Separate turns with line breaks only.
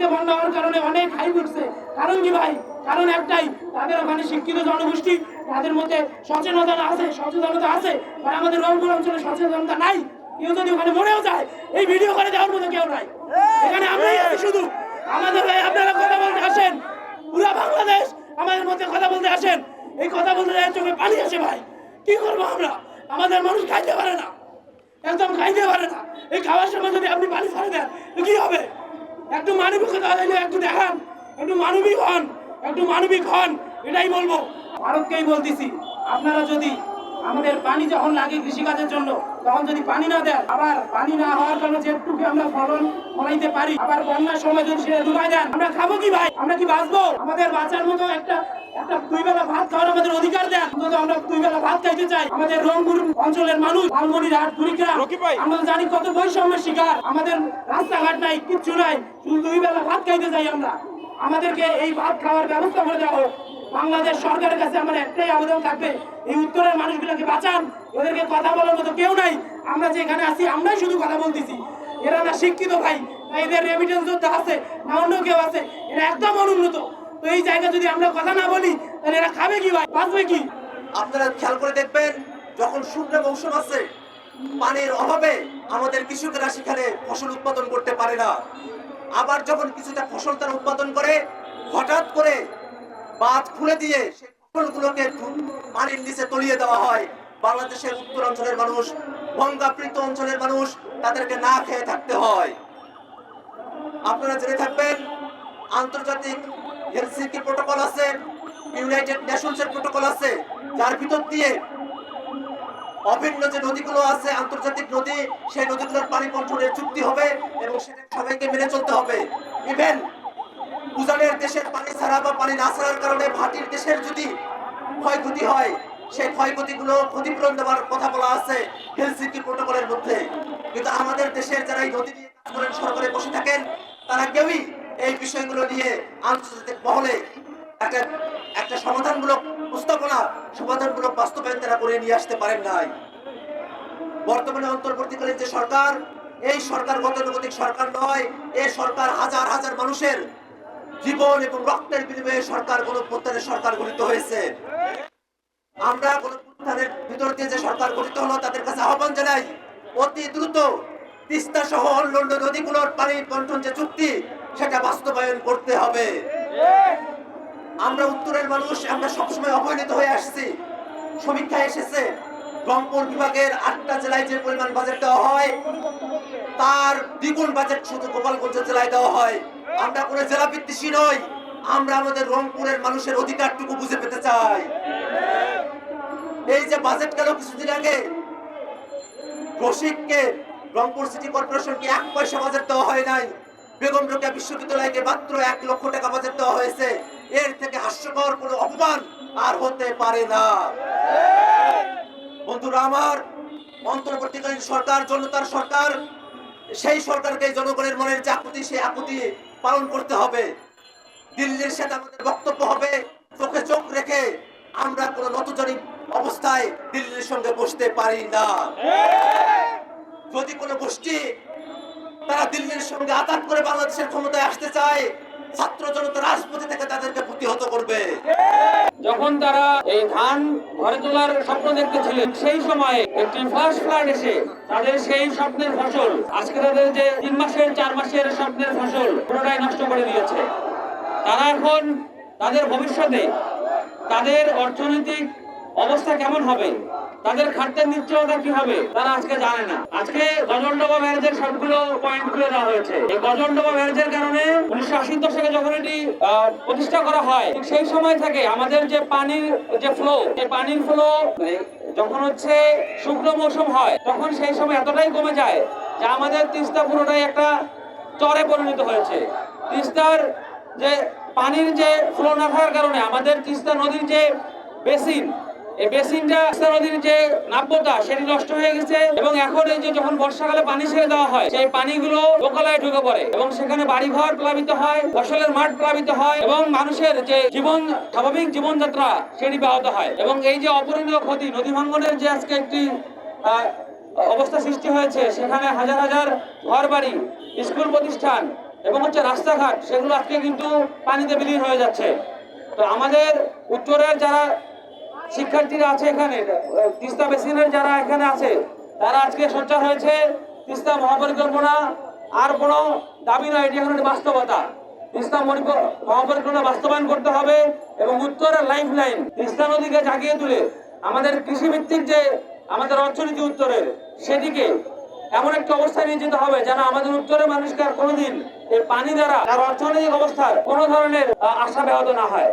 পানিতে বন্যা হওয়ার কারণে অনেক হাই উঠছে কারণ কি ভাই? কারণ একটাই, তাদের ওখানে শিক্ষিত জনগোষ্ঠী, তাদের মধ্যে সচেতনতা আছে সচেতনতা আছে, আর আমাদের রংপুর অঞ্চলে সচেতনতা নাই। কেউ যদি ওখানে মরেও যায়, এই ভিডিও করে দেওয়ার মতো কেউ নাই। এখানে আমরাই আছি শুধু। আমাদের ভাই, আপনারা কথা বলতে আসেন। পুরা বাংলাদেশ আমাদের মধ্যে কথা বলতে আসেন। এই কথা বলতে যায় চোখে পানি আসে ভাই। কি করব আমরা? আমাদের মানুষ খাইতে পারে না। একদম খাইতে পারে না। এই খাওয়ার সময় যদি আপনি পানি ছাড়ে দেন কি হবে? একটু মানবিকতা একটু দেখান, একটু মানবিক হন, একটু মানবিক হন, এটাই বলব। ভারতকেই বলতেছি, আপনারা যদি আমাদের পানি যখন লাগে কৃষিকাজের জন্য তখন যদি পানি না দেন আবার পানি না হওয়ার কারণে যেটুকু আমরা ফলন ফলাইতে পারি আবার বন্যার সময় যদি সেটা ডুবাই দেন আমরা খাব কি ভাই? আমরা কি বাঁচবো? আমাদের বাঁচার মতো একটা একটা দুই বেলা ভাত খাওয়ার আমাদের অধিকার দেন। অন্তত আমরা দুই বেলা ভাত খাইতে চাই। আমাদের রংপুর অঞ্চলের মানুষ লালমনিরহাট কুড়িগ্রাম আমরা জানি কত বৈষম্যের শিকার। আমাদের রাস্তাঘাট নাই কিচ্ছু নাই। শুধু দুই বেলা ভাত খাইতে চাই আমরা। আমাদেরকে এই ভাত খাওয়ার ব্যবস্থা করে দেওয়া হোক। বাংলাদেশ সরকারের কাছে আমার একটাই আবেদন থাকবে, এই উত্তরের মানুষগুলোকে বাঁচান। ওদেরকে কথা বলার মতো কেউ নাই। আমরা যে এখানে আছি, আমরাই শুধু কথা বলতেছি। এরা না শিক্ষিত ভাই এদের রেমিটেন্স যোদ্ধা আছে, না অন্য কেউ আছে, এরা একদম অনুন্নত। তো এই জায়গা যদি আমরা কথা না বলি, তাহলে এরা খাবে কি ভাই? বাঁচবে কি?
আপনারা খেয়াল করে দেখবেন, যখন শুকনো মৌসুম আছে, পানির অভাবে আমাদের কৃষকেরা সেখানে ফসল উৎপাদন করতে পারে না। আবার যখন কিছুটা ফসল তারা উৎপাদন করে, হঠাৎ করে বাঁধ খুলে দিয়ে সেই ফসলগুলোকে পানির নিচে তলিয়ে দেওয়া হয়। বাংলাদেশের উত্তর অঞ্চলের মানুষ গঙ্গাবৃত অঞ্চলের মানুষ তাদেরকে না খেয়ে থাকতে হয়। আপনারা জেনে থাকবেন, আন্তর্জাতিক হেলসিঙ্কি প্রোটোকল আছে, ইউনাইটেড নেশনসের প্রোটোকল আছে, যার ভিতর দিয়ে অভিন্ন যে নদীগুলো আছে, আন্তর্জাতিক নদী, সেই নদীগুলোর পানি কন্ট্রোলের চুক্তি হবে এবং সেটা সবাইকে মেনে চলতে হবে। ইভেন উজানের দেশের পানি ছাড়া বা পানি না ছাড়ার কারণে ভাটির দেশের যদি ক্ষয়ক্ষতি হয়, সেই ক্ষয়ক্ষতিগুলো ক্ষতিপূরণ দেওয়ার কথা বলা আছে হেলসিঙ্কি প্রোটোকলের মধ্যে। কিন্তু আমাদের দেশের যারা এই নদী নিয়ে কাজ করেন, সরকারে বসে থাকেন, তারা কেউই এই বিষয়গুলো নিয়ে আন্তর্জাতিক মহলে একটা একটা সমাধানমূলক প্রস্তাবনা সমাধানমূলক বাস্তবায়ন তারা করে নিয়ে আসতে পারেন নাই। বর্তমানে অন্তর্বর্তীকালীন যে সরকার, এই সরকার গতানুগতিক সরকার নয়, এই সরকার হাজার হাজার মানুষের জীবন এবং রক্তের বিনিময়ে সরকার গণপ্রত্যানের সরকার গঠিত হয়েছে। আমরা গণপ্রত্যানের ভিতর দিয়ে যে সরকার গঠিত হলো, তাদের কাছে আহ্বান জানাই, অতি দ্রুত তিস্তা সহ অন্যান্য নদীগুলোর পানি বন্টন যে চুক্তি, সেটা বাস্তবায়ন করতে হবে। আমরা উত্তরের মানুষ, আমরা সবসময় অবহেলিত হয়ে আসছি। সমীক্ষায় এসেছে, রংপুর বিভাগের আটটা জেলায় যে পরিমাণ বাজেট দেওয়া হয়, তার দ্বিগুণ বাজেট শুধু গোপালগঞ্জ জেলায় দেওয়া হয়। আমরা কোনো জেলা বিদ্বেষী নই। আমরা আমাদের রংপুরের মানুষের অধিকারটুকু বুঝে পেতে চাই। এই যে বাজেট গেল কিছুদিন আগে, রসিককে রংপুর সিটি কর্পোরেশনকে এক পয়সা বাজেট দেওয়া হয় নাই। বেগম রোকেয়া বিশ্ববিদ্যালয়কে মাত্র এক লক্ষ টাকা বাজেট দেওয়া হয়েছে। এর থেকে হাস্যকর কোনো অপমান আর হতে পারে না। বন্ধুরা আমার, অন্তর্বর্তীকালীন সরকার, জনতার সরকার, সেই সরকারকে জনগণের মনের যে আকুতি সেই আকুতি পালন করতে হবে। দিল্লির সাথে আমাদের বক্তব্য হবে। চোখে চোখ রেখে আমরা কোনো নতজনী অবস্থায় দিল্লির সঙ্গে বসতে পারি না। যদি কোনো গোষ্ঠী তারা দিল্লির সঙ্গে আঘাত করে বাংলাদেশের ক্ষমতায় আসতে চায় ছাত্র জনতা রাজপথে থেকে তাদেরকে প্রতিহত করবে।
যখন তারা এই ধান ঘরে তোলার স্বপ্ন দেখতেছিলেন, সেই সময়ে একটি ফার্স্ট ফ্লাড এসে তাদের সেই স্বপ্নের ফসল, আজকে তাদের যে তিন মাসের, চার মাসের স্বপ্নের ফসল পুরোটাই নষ্ট করে দিয়েছে। তারা এখন তাদের ভবিষ্যতে তাদের অর্থনৈতিক অবস্থা কেমন হবে? তাদের খাদ্যের নিশ্চয়তা কি হবে? তারা আজকে জানে না। আজকে গজলডোবা ব্যারেজের সবগুলো পয়েন্ট খুলে দেওয়া হয়েছে। এই গজলডোবা ব্যারেজের কারণে উনিশশো আশি দশকে যখন এটি প্রতিষ্ঠা করা হয় সেই সময় থেকে আমাদের যে পানির, যে ফ্লো যে পানির ফ্লো যখন হচ্ছে শুকনো মৌসুম হয়, তখন সেই সময় এতটাই কমে যায় যে আমাদের তিস্তা পুরোটাই একটা চরে পরিণত হয়েছে। তিস্তার যে পানির যে ফ্লো না থাকার কারণে আমাদের তিস্তা নদীর যে বেসিন এই বেসিনটা নদীর যে নাব্যতা, সেটি নষ্ট হয়ে গেছে এবং এখন এই যে যখন বর্ষাকালে পানি ছেড়ে দেওয়া হয়, সেই পানিগুলো ঢুকে পড়ে এবং সেখানে বাড়িঘর প্লাবিত হয়, ফসলের মাঠ প্লাবিত হয় এবং মানুষের যে জীবন, স্বাভাবিক জীবনযাত্রা, সেটি ব্যাহত হয়। এবং এই যে অপরিণীয় ক্ষতি, নদী ভাঙ্গনের যে আজকে একটি অবস্থা সৃষ্টি হয়েছে, সেখানে হাজার হাজার ঘর বাড়ি স্কুল প্রতিষ্ঠান এবং হচ্ছে রাস্তাঘাট, সেগুলো আজকে কিন্তু পানিতে বিলীন হয়ে যাচ্ছে। তো আমাদের উত্তরের যারা শিক্ষার্থীরা আছে এখানে। তিস্তা বেসিনের যারা এখানে আছে, তারা আজকে সোচ্চার হয়েছে তিস্তা মহাপরিকল্পনা আর কোনো দাবি নয় এটি এখন বাস্তবতা। তিস্তা মহাপরিকল্পনা বাস্তবায়ন করতে হবে এবং উত্তরের লাইফ লাইন তিস্তা নদীকে জাগিয়ে তুলে আমাদের কৃষিভিত্তিক যে আমাদের অর্থনীতি উত্তরের, সেদিকে এমন একটা অবস্থায় নিয়ে যেতে হবে যেন আমাদের উত্তরের মানুষকে আর কোনোদিন এই পানি দ্বারা তার অর্থনৈতিক অবস্থার কোনো ধরনের আশা ব্যাহত না হয়।